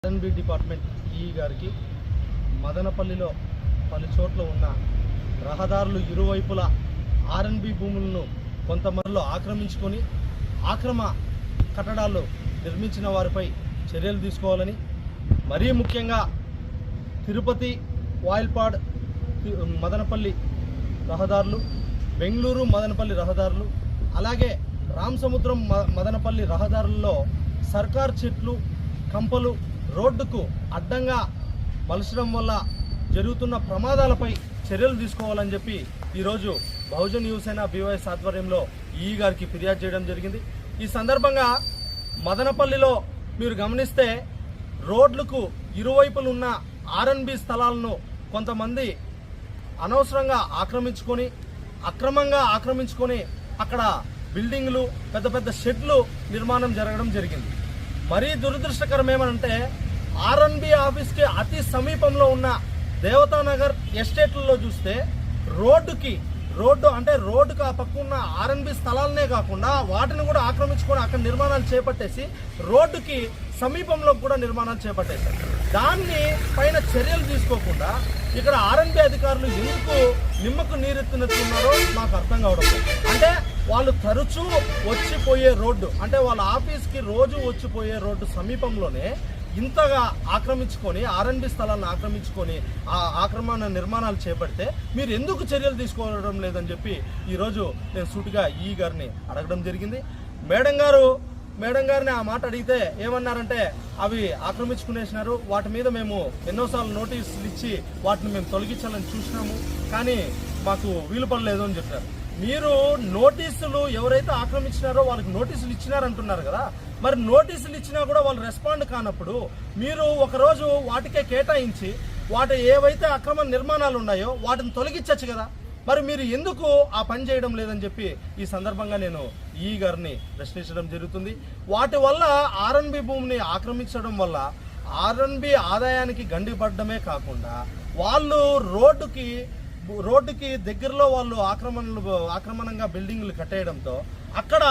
R&B department ఈ గారికి మదనపల్లిలో పలు చోట్ల ఉన్న రహదారులు ఇరువైపులా ఆర్ఎన్బి భూములను కొంతమందిలో ఆక్రమించుకొని ఆక్రమ కట్టడాలు నిర్మించిన వారిపై చర్యలు తీసుకోవాలని మరీ ముఖ్యంగా తిరుపతి వాయిల్పాడ్ తి- మదనపల్లి రహదారులు బెంగళూరు మదనపల్లి రహదారులు అలాగే రామసముద్రం మ మదనపల్లి రహదారుల్లో సర్కార్ చెట్లు కంపలు రోడ్డుకు అడ్డంగా మలచడం వల్ల జరుగుతున్న ప్రమాదాలపై చర్యలు తీసుకోవాలని చెప్పి ఈరోజు బహుజన్ యువసేన బీవైఎస్ ఆధ్వర్యంలో ఈ గారికి ఫిర్యాదు చేయడం జరిగింది. ఈ సందర్భంగా మదనపల్లిలో మీరు గమనిస్తే రోడ్లకు ఇరువైపులు ఉన్న ఆర్ఎన్బి స్థలాలను కొంతమంది అనవసరంగా ఆక్రమించుకొని అక్రమంగా ఆక్రమించుకొని అక్కడ బిల్డింగ్లు పెద్ద పెద్ద షెడ్లు నిర్మాణం జరగడం జరిగింది. మరీ దురదృష్టకరం ఏమనంటే ఆర్ఎన్బి ఆఫీస్కి అతి సమీపంలో ఉన్న దేవతానగర్ ఎస్టేట్లలో చూస్తే రోడ్డుకి రోడ్డు అంటే రోడ్డుకు ఆ పక్క ఉన్న ఆర్ఎన్బి స్థలాలనే కాకుండా వాటిని కూడా ఆక్రమించుకొని అక్కడ నిర్మాణాలు చేపట్టేసి రోడ్డుకి సమీపంలో కూడా నిర్మాణాలు చేపట్టేశారు. దాన్ని పైన చర్యలు తీసుకోకుండా ఇక్కడ ఆర్ఎన్బి అధికారులు ఎందుకు నిమ్మకు నీరెత్తినట్టున్నారో నాకు అర్థం కావడం అంటే వాళ్ళు తరచూ వచ్చిపోయే రోడ్డు అంటే వాళ్ళ ఆఫీస్కి రోజు వచ్చిపోయే రోడ్డు సమీపంలోనే ఇంతగా ఆక్రమించుకొని ఆర్ఎన్బి స్థలాలను ఆక్రమించుకొని ఆ ఆక్రమణ నిర్మాణాలు చేపడితే మీరు ఎందుకు చర్యలు తీసుకోవడం లేదని చెప్పి ఈరోజు నేను సూటిగా ఈ గారిని అడగడం జరిగింది. మేడం గారు మేడం గారిని ఆ మాట అడిగితే ఏమన్నారంటే అవి ఆక్రమించుకునేసినారు వాటి మీద మేము ఎన్నోసార్లు నోటీసులు ఇచ్చి వాటిని మేము తొలగించాలని చూసినాము కానీ మాకు వీలు పడలేదు అని చెప్పారు. మీరు నోటీసులు ఎవరైతే ఆక్రమించినారో వాళ్ళకి నోటీసులు ఇచ్చినారంటున్నారు కదా. మరి నోటీసులు ఇచ్చినా కూడా వాళ్ళు రెస్పాండ్ కానప్పుడు మీరు ఒకరోజు వాటికే కేటాయించి వాటి ఏవైతే అక్రమ నిర్మాణాలు ఉన్నాయో వాటిని తొలగించచ్చు కదా. మరి మీరు ఎందుకు ఆ పని చేయడం లేదని చెప్పి ఈ సందర్భంగా నేను ఈ గారిని ప్రశ్నించడం జరుగుతుంది. వాటి వల్ల ఆర్ఎన్బి భూమిని ఆక్రమించడం వల్ల ఆర్ఎన్బి ఆదాయానికి గండి పడడమే కాకుండా వాళ్ళు రోడ్డుకి రోడ్డుకి దగ్గరలో వాళ్ళు ఆక్రమణలు ఆక్రమణంగా బిల్డింగ్లు కట్టేయడంతో అక్కడ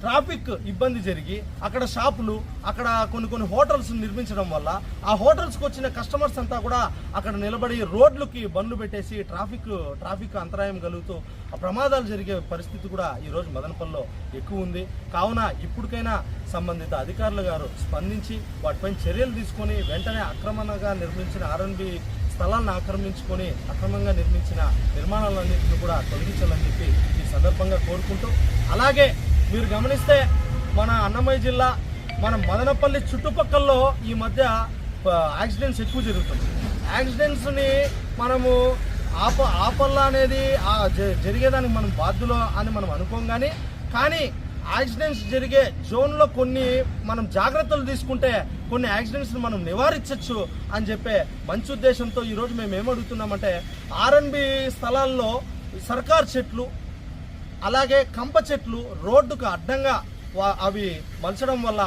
ట్రాఫిక్ ఇబ్బంది జరిగి అక్కడ షాపులు అక్కడ కొన్ని కొన్ని హోటల్స్ నిర్మించడం వల్ల ఆ హోటల్స్కి వచ్చిన కస్టమర్స్ అంతా కూడా అక్కడ నిలబడి రోడ్లకి బండ్లు పెట్టేసి ట్రాఫిక్ ట్రాఫిక్ అంతరాయం కలుగుతూ ఆ ప్రమాదాలు జరిగే పరిస్థితి కూడా ఈరోజు మదనపల్లిలో ఎక్కువ ఉంది. కావున ఇప్పటికైనా సంబంధిత అధికారులు గారు స్పందించి వాటిపైన చర్యలు తీసుకొని వెంటనే అక్రమంగా నిర్మించిన ఆర్ఎన్బి స్థలాన్ని ఆక్రమించుకొని అక్రమంగా నిర్మించిన నిర్మాణాలన్నింటినీ కూడా తొలగించాలని చెప్పి ఈ సందర్భంగా కోరుకుంటూ అలాగే మీరు గమనిస్తే మన అన్నమయ్య జిల్లా మన మదనపల్లి చుట్టుపక్కల్లో ఈ మధ్య యాక్సిడెంట్స్ ఎక్కువ జరుగుతుంది యాక్సిడెంట్స్ని మనము ఆప ఆపల్లా అనేది జ- జరిగేదానికి మనం బాధ్యులు అని మనం అనుకోం కానీ కానీ యాక్సిడెంట్స్ జరిగే జోన్లో కొన్ని మనం జాగ్రత్తలు తీసుకుంటే కొన్ని యాక్సిడెంట్స్ని మనం నివారించవచ్చు అని చెప్పే మంచి ఉద్దేశంతో ఈరోజు మేము ఏమడుగుతున్నామంటే ఆర్ఎన్బి స్థలాల్లో సర్కార్ చెట్లు అలాగే కంప చెట్లు రోడ్డుకు అడ్డంగా అవి మలచడం వల్ల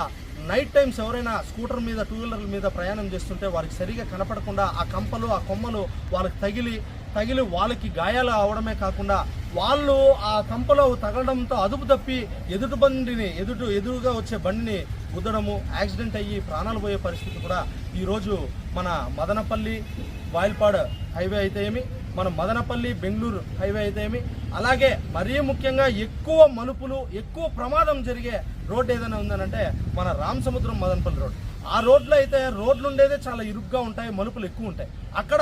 నైట్ టైమ్స్ ఎవరైనా స్కూటర్ మీద టూ వీలర్ల మీద ప్రయాణం చేస్తుంటే వారికి సరిగా కనపడకుండా ఆ కంపలు ఆ కొమ్మలు వాళ్ళకి తగిలి తగిలి వాళ్ళకి గాయాలు అవడమే కాకుండా వాళ్ళు ఆ కంపలో తగలడంతో అదుపు తప్పి ఎదుటి బండిని ఎదుటి ఎదురుగా వచ్చే బండిని గుద్దడము యాక్సిడెంట్ అయ్యి ప్రాణాలు పోయే పరిస్థితి కూడా ఈరోజు మన మదనపల్లి వాయిల్పాడ్ హైవే అయితే ఏమి? మన మదనపల్లి బెంగళూరు హైవే అయితే ఏమి? అలాగే మరీ ముఖ్యంగా ఎక్కువ మలుపులు ఎక్కువ ప్రమాదం జరిగే రోడ్ ఏదైనా ఉందనంటే మన రామసముద్రం మదనపల్లి రోడ్ ఆ రోడ్లో అయితే రోడ్లు ఉండేదే చాలా ఇరుగ్గా ఉంటాయి మలుపులు ఎక్కువ ఉంటాయి. అక్కడ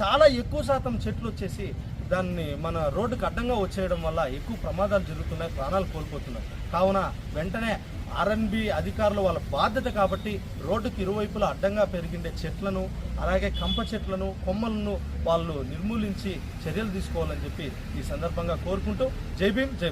చాలా ఎక్కువ శాతం చెట్లు వచ్చేసి దాన్ని మన రోడ్డుకు అడ్డంగా వచ్చేయడం వల్ల ఎక్కువ ప్రమాదాలు జరుగుతున్నాయి ప్రాణాలు కోల్పోతున్నాయి. కావున వెంటనే ఆర్ఎన్బి అధికారులు వాళ్ళ బాధ్యత కాబట్టి రోడ్డుకి ఇరువైపులా అడ్డంగా పెరిగిండే చెట్లను అలాగే కంప చెట్లను కొమ్మలను వాళ్ళు నిర్మూలించి చర్యలు తీసుకోవాలని చెప్పి ఈ సందర్భంగా కోరుకుంటూ జై భీమ్ జై